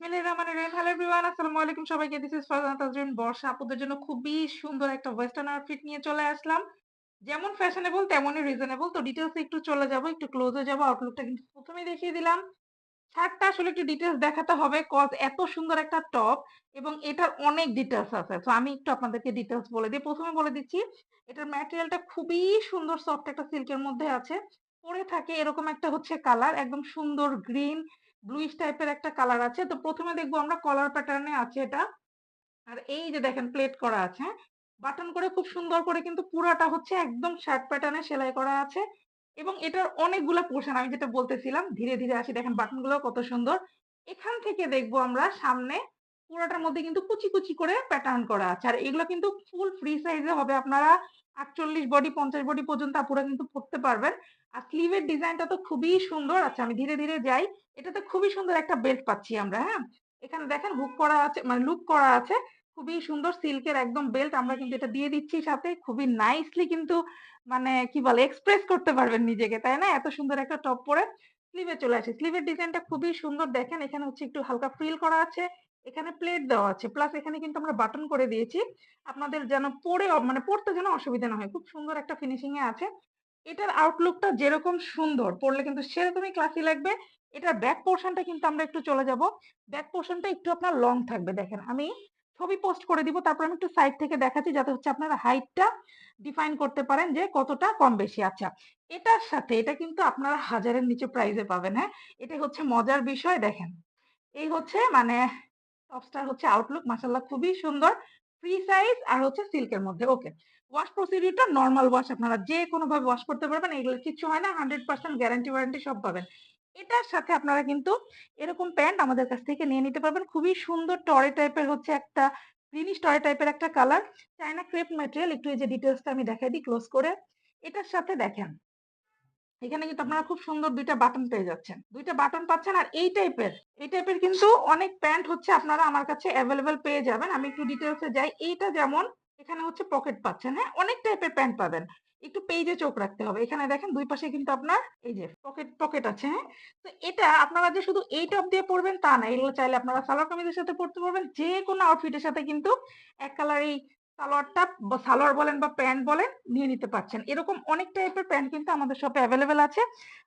আসলাম। যেমন ফ্যাশনেবল তেমনই রিজনেবল। তো একটু চলে যাব, একটু ক্লোজ যাব। আউটলুকটা কিন্তু ১ম দেখিয়ে দিলাম। শার্টটা আসলে একটু ডিটেইলস দেখাতে হবে কজ এত সুন্দর একটা টপ এবং এটার অনেক ডিটেইলস আছে। সো আমি একটু আপনাদেরকে ডিটেইলস বলে দিই। ১ম এ বলে দিচ্ছি, এটার ম্যাটেরিয়ালটা খুবই সুন্দর সফট একটা সিল্কের মধ্যে আছে। পরে থাকে এরকম একটা হচ্ছে কালার একদম সুন্দর গ্রিন ব্লুইশ টাইপের একটা কালার আছে। তো ১ম এ দেখব আমরা কলার প্যাটার্নে আছে এটা। আর এই যে দেখেন প্লেট করা আছে? বাটন করে খুব সুন্দর করে কিন্তু পুরাটা হচ্ছে একদম শার্ট প্যাটার্নে সেলাই করা আছে। এবং এটার অনেকগুলো পোর্শন আমি যেটা বলতেছিলাম ধীরে, ধীরে আসি দেখেন বাটনগুলো কত সুন্দর। এখান থেকে দেখব আমরা সামনে পুরাটার মধ্যে কিন্তু কুচি, কুচি করে প্যাটার্ন করা আছে। আর এগুলো কিন্তু ফুল ফ্রি সাইজ হবে। আপনারা ৪৮ বডি ৫০ বডি পর্যন্ত আপুরা কিন্তু পড়তে পারবেন। আর স্লিভের ডিজাইনটা তো খুবই সুন্দর। আচ্ছা আমি ধীরে, ধীরে যাই। এটাতে খুবই সুন্দর একটা বেল্ট পাচ্ছি আমরা, হ্যাঁ? এখানে দেখেন হুক করা আছে মানে লুপ করা আছে। খুবই সুন্দর সিল্কের একদম বেল্ট আমরা কিন্তু এটা দিয়ে দিচ্ছি সাথে। খুবই নাইসলি কিন্তু মানে কি বলে এক্সপ্রেস করতে পারবেন নিজেকে, তাই না? এত সুন্দর একটা টপ পরে স্লিভে চলে আসি। স্লিভের ডিজাইনটা খুবই সুন্দর দেখেন এখানে হচ্ছে একটু হালকা ফ্রিল করা আছে। এখানে প্লেট দেওয়া আছে। প্লাস এখানে কিন্তু আমরা বাটন করে দিয়েছি। আপনাদের যেন পরে মানে পড়তে যেন অসুবিধা না হয়। খুব সুন্দর একটা ফিনিশিং এ আছে। এটার আউটলুকটা যেরকম সুন্দর পড়লে কিন্তু সেরকমই ক্লাসি লাগবে। এটার ব্যাক পোরশনটা কিন্তু আমরা একটু চলে যাব। ব্যাক পোর্শনটা একটু আপনার লং থাকবে দেখেন। আমি ছবি পোস্ট করে দিব। তারপর আমি একটু সাইড থেকে দেখাচ্ছি যাতে হচ্ছে আপনারা হাইটটা ডিফাইন করতে পারেন যে কতটা কম বেশি। আচ্ছা, এটার সাথে এটা কিন্তু আপনারা হাজারের নিচে প্রাইস এ পাবেন, হ্যাঁ? এটা হচ্ছে মজার বিষয় দেখেন। এই হচ্ছে মানে টপসটার হচ্ছে আউটলুক মাশাআল্লাহ খুবই সুন্দর। ফ্রি সাইজ আর হচ্ছে সিল্কের মধ্যে। Okay. Wash procedure normal wash আপনারা যেকোনোভাবে ওয়াশ করতে পারবেন। এগুলো কিচ্ছু হয় না। 100% গ্যারান্টি ওয়ারেন্টি সব পাবেন। এটার সাথে আপনারা কিন্তু এরকম প্যান্ট আমাদের কাছ থেকে নিয়ে নিতে পারবেন। খুবই সুন্দর টরে টাইপের হচ্ছে একটা গ্রিনিশ টরে টাইপের একটা কালার। চায়না ক্রেপ ম্যাটেরিয়াল একটু এই যে ডিটেলসটা আমি দেখাই দিই ক্লোজ করে। এটার সাথে দেখেন এখানে কিন্তু আপনারা খুব সুন্দর দুইটা বাটন পেয়ে যাচ্ছেন। দুইটা বাটন পাচ্ছেন আর এই টাইপের এই টাইপের কিন্তু অনেক প্যান্ট হচ্ছে আপনারা আমার কাছে এভেইলেবল পেয়ে যাবেন। আমি একটু ডিটেইলস এ যাই। এইটা যেমন এখানে হচ্ছে পকেট পাচ্ছেন, হ্যাঁ? অনেক টাইপের প্যান্ট পাবেন। একটু পেজে চোখ রাখতে হবে। এখানে দেখেন দুই পাশে কিন্তু আপনার এই যে পকেট, পকেট আছে, হ্যাঁ? তো এটা আপনারা যে শুধু এই টপ দিয়ে পড়বেন তা না। এগুলো চাইলে আপনারা সালোয়ার কামিজের সাথে পড়তে পারবেন। যে কোনো আউটফিটের সাথে কিন্তু এক কালারেই সালোয়ারটা সালোয়ার বলেন বা প্যান্ট বলেন নিয়ে নিতে পারছেন। এরকম অনেক টাইপের প্যান্ট কিন্তু আমাদের শপে অ্যাভেলেবেল আছে।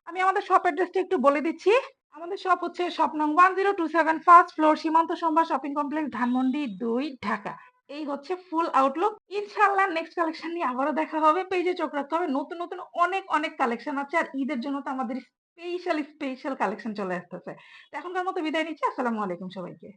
আমি আমাদের শপ অ্যাড্রেসটা একটু বলে দিচ্ছি। আমাদের শপ হচ্ছে শপ নং 1027 first floor Shimanto Shambhar shopping complex Dhanmondi দুই ঢাকা। এই হচ্ছে ফুল আউটলুক। ইনশাল্লাহ নেক্সট কালেকশন নিয়ে আবারও দেখা হবে। পেজে চোখ রাখতে হবে। নতুন, নতুন অনেক, অনেক কালেকশন আছে। আর ঈদের জন্য তো আমাদের স্পেশাল, স্পেশাল কালেকশন চলে আসতেছে। এখনকার মতো বিদায় নিচ্ছি। আসসালামু আলাইকুম সবাইকে।